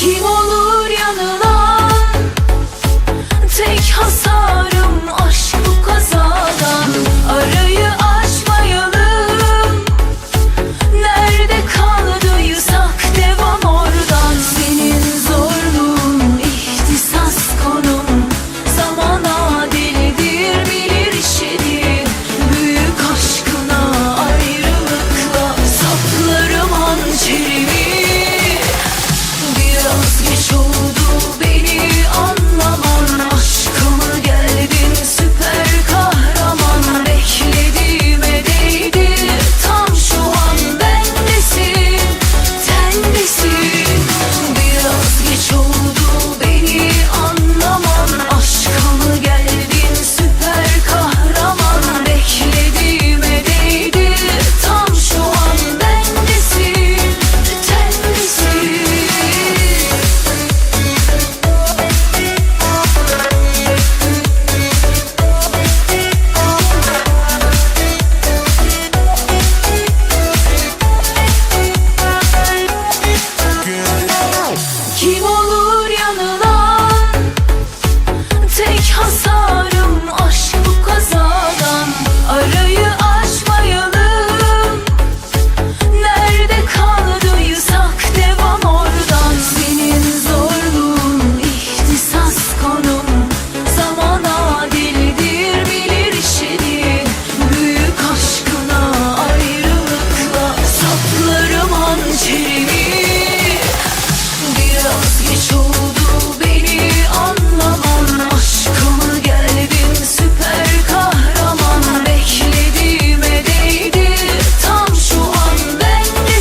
Kim olur yanına? Tek hasarım aşk bu kazadan Arayı açmayalım. Nerede kaldıysak devam oradan. Senin zorluğun ihtisas konum. Zamana delidir bilir işedir Büyük aşkına ayrılıkla Saplarım hançerimi Sarım aşk bu kazadan. Arayı açmayalım. Nerede kaldıysak devam oradan. Senin zorluğun ihtisas konum. Zamana delidir bilir işini. Büyük aşkına ayrılıkla Saplarım hançerimi.